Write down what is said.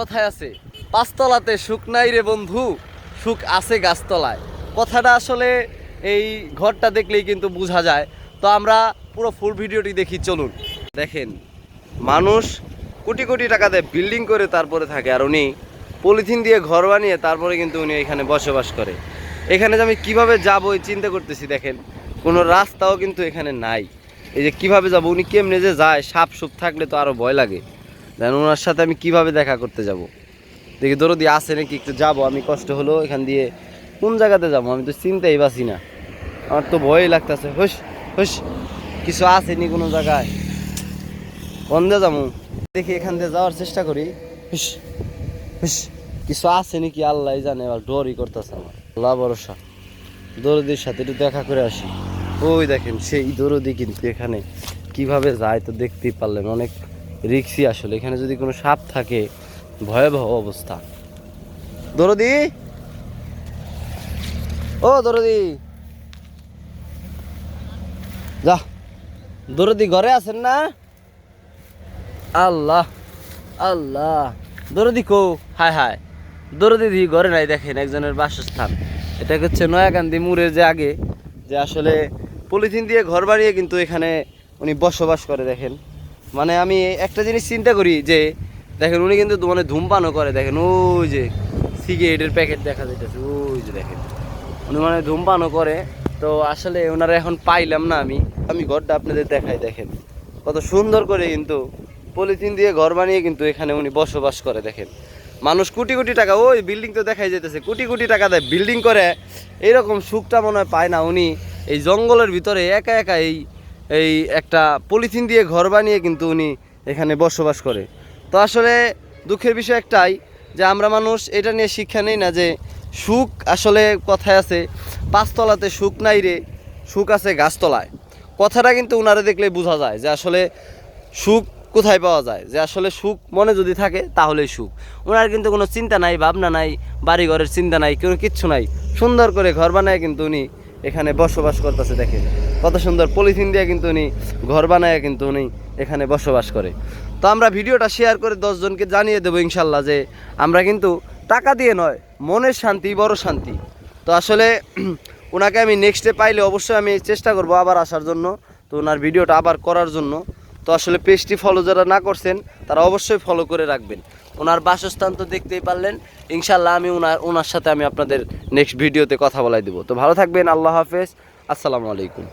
কথায় আছে, পাঁচতলাতে সুখ নাই রে বন্ধু, সুখ আছে গাছতলায়। কথাটা আসলে এই ঘরটা দেখলেই কিন্তু বোঝা যায়। তো আমরা পুরো ফুল ভিডিওটি দেখি, চলুন। দেখেন, মানুষ কোটি কোটি টাকা দিয়ে বিল্ডিং করে তারপরে থাকে, আর উনি পলিথিন দিয়ে ঘর বানিয়ে তারপরে কিন্তু উনি এখানে বসবাস করে। এখানে যে আমি কীভাবে যাব এই চিন্তা করতেছি, দেখেন, কোনো রাস্তাও কিন্তু এখানে নাই। এই যে কীভাবে যাব, উনি কেমনে যে যায় সাপ সুপ থাকলে তো আরও ভয় লাগে। দেন ওনার সাথে আমি কীভাবে দেখা করতে যাব? দেখি দরদি আসে নাকি, একটু যাব, আমি কষ্ট হলো, এখান দিয়ে কোন জায়গাতে যাব? আমি তো চিন্তাই পাচ্ছি না। আমার তো ভয়ই লাগতেছে হুস হুস কিছু আসেনি কোনো জায়গায়? বন্ধে যাব। দেখি এখান দিয়ে যাওয়ার চেষ্টা করি। হুস হুস কিছু আছে নাকি? আল্লাহ জানে এবার ডরই করতেছে আমার। আল্লাহ ভরসা। দরদির সাথে একটু দেখা করে আসি। ওই দেখেন, সেই দরদি কিন্তু এখানে কীভাবে যায় তো দেখতেই পারলেন অনেক। রিক্সি আসলে, এখানে যদি কোনো সাপ থাকে, ভয়াবহ অবস্থা। দরদি! ও, দরদি! যা, দরদি ঘরে আছেন না? আল্লাহ আল্লাহ। দরদি কো? হায় হায়। দরদি দি ঘরে নাই দেখেন একজনের বাসস্থান। এটা হচ্ছে নয়াকান্দি মুড়ের যে আগে, যে আসলে পলিথিন দিয়ে ঘর বাড়িয়ে কিন্তু এখানে উনি বসবাস করে দেখেন। মানে আমি একটা জিনিস চিন্তা করি যে, দেখেন উনি কিন্তু মানে ধূমপানও করে, দেখেন ওই যে সিগারেটের প্যাকেট দেখা যাইতেছে, ওই যে দেখেন। উনি মানে ধূমপানও করে, তো আসলে ওনারা এখন পাইলাম না আমি। আমি ঘরটা আপনাদের দেখাই, দেখেন। কত সুন্দর করে কিন্তু পলিথিন দিয়ে ঘর বানিয়ে কিন্তু এখানে উনি বসবাস করে, দেখেন। মানুষ কোটি কোটি টাকা, ওই বিল্ডিং তো দেখাই যেতেছে কোটি কোটি টাকা দেয় বিল্ডিং করে এইরকম সুখটা মনে হয় পায় না উনি। এই জঙ্গলের ভিতরে একা একা এই এই একটা পলিথিন দিয়ে ঘর বানিয়ে কিন্তু উনি এখানে বসবাস করে। তো আসলে দুঃখের বিষয় একটাই যে আমরা মানুষ এটা নিয়ে শিক্ষা নেই না যে সুখ আসলে কথায় আছে, পাঁচতলাতে সুখ নাই রে, সুখ আছে গাছতলায়। কথাটা কিন্তু উনারে দেখলে বোঝা যায় যে আসলে সুখ কোথায় পাওয়া যায়? যে আসলে সুখ মনে যদি থাকে তাহলেই সুখ। ওনার কিন্তু কোনো চিন্তা নাই, ভাবনা নাই বাড়ি ঘরের চিন্তা নাই, কোনো কিচ্ছু নাই। সুন্দর করে ঘর বানায় কিন্তু উনি এখানে বসবাস করতেছে দেখে কত সুন্দর পলিথিন দিয়ে কিন্তু উনি ঘর বানায় কিন্তু উনি এখানে বসবাস করে। তো আমরা ভিডিওটা শেয়ার করে দশজনকে জানিয়ে দেবো ইনশাল্লাহ যে আমরা কিন্তু টাকা দিয়ে নয়, মনের শান্তি, বড় শান্তি। তো আসলে ওনাকে আমি নেক্সটে পাইলে অবশ্যই আমি চেষ্টা করব আবার আসার জন্য। তো ওনার ভিডিওটা আবার করার জন্য। তো আসলে পেজটি ফলো যারা না করছেন, তারা অবশ্যই ফলো করে রাখবেন। ওনার বাসস্থান তো দেখতেই পারলেন। ইনশাল্লাহ আমি ওনার ওনার সাথে আমি আপনাদের নেক্সট ভিডিওতে কথা বলাই দেবো। তো ভালো থাকবেন, আল্লাহ হাফেজ। আসসালামু আলাইকুম।